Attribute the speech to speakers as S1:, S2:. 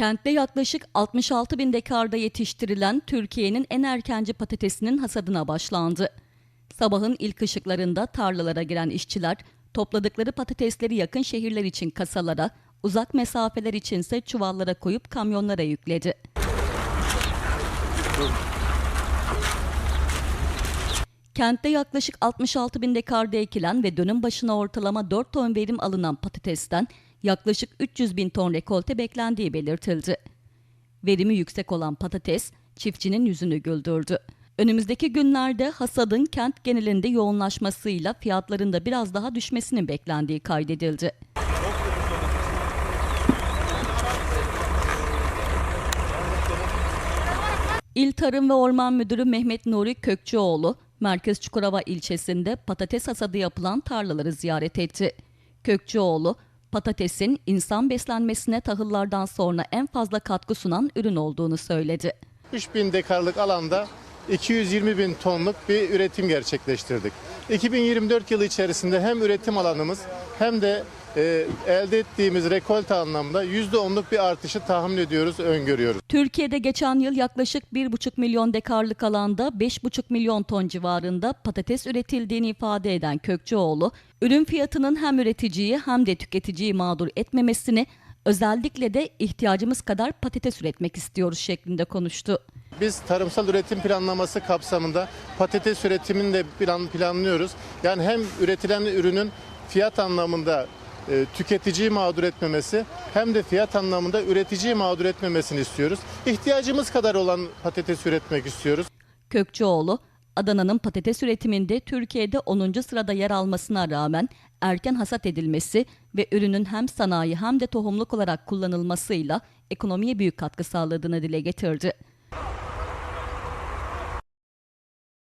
S1: Kentte yaklaşık 66 bin dekarda yetiştirilen Türkiye'nin en erkenci patatesinin hasadına başlandı. Sabahın ilk ışıklarında tarlalara giren işçiler topladıkları patatesleri yakın şehirler için kasalara, uzak mesafeler içinse çuvallara koyup kamyonlara yükledi. Kentte yaklaşık 66 bin dekarda ekilen ve dönüm başına ortalama 4 ton verim alınan patatesten yaklaşık 300 bin ton rekolte beklendiği belirtildi. Verimi yüksek olan patates çiftçinin yüzünü güldürdü. Önümüzdeki günlerde hasadın kent genelinde yoğunlaşmasıyla fiyatların da biraz daha düşmesinin beklendiği kaydedildi. İl Tarım ve Orman Müdürü Mehmet Nuri Kökçüoğlu, Merkez Çukurova ilçesinde patates hasadı yapılan tarlaları ziyaret etti. Kökçüoğlu, patatesin insan beslenmesine tahıllardan sonra en fazla katkı sunan ürün olduğunu söyledi.
S2: 3000 dekarlık alanda 220 bin tonluk bir üretim gerçekleştirdik. 2024 yılı içerisinde hem üretim alanımız hem de e, elde ettiğimiz rekolte anlamda %10'luk bir artışı tahmin ediyoruz, öngörüyoruz.
S1: Türkiye'de geçen yıl yaklaşık 1,5 milyon dekarlık alanda 5,5 milyon ton civarında patates üretildiğini ifade eden Kökçüoğlu, ürün fiyatının hem üreticiyi hem de tüketiciyi mağdur etmemesini, özellikle de ihtiyacımız kadar patates üretmek istiyoruz şeklinde konuştu.
S2: Biz tarımsal üretim planlaması kapsamında patates üretimini de plan, planlıyoruz. Yani hem üretilen ürünün fiyat anlamında e, tüketiciyi mağdur etmemesi hem de fiyat anlamında üreticiyi mağdur etmemesini istiyoruz. İhtiyacımız kadar olan patates üretmek istiyoruz.
S1: Kökçüoğlu, Adana'nın patates üretiminde Türkiye'de 10. sırada yer almasına rağmen erken hasat edilmesi ve ürünün hem sanayi hem de tohumluk olarak kullanılmasıyla ekonomiye büyük katkı sağladığını dile getirdi.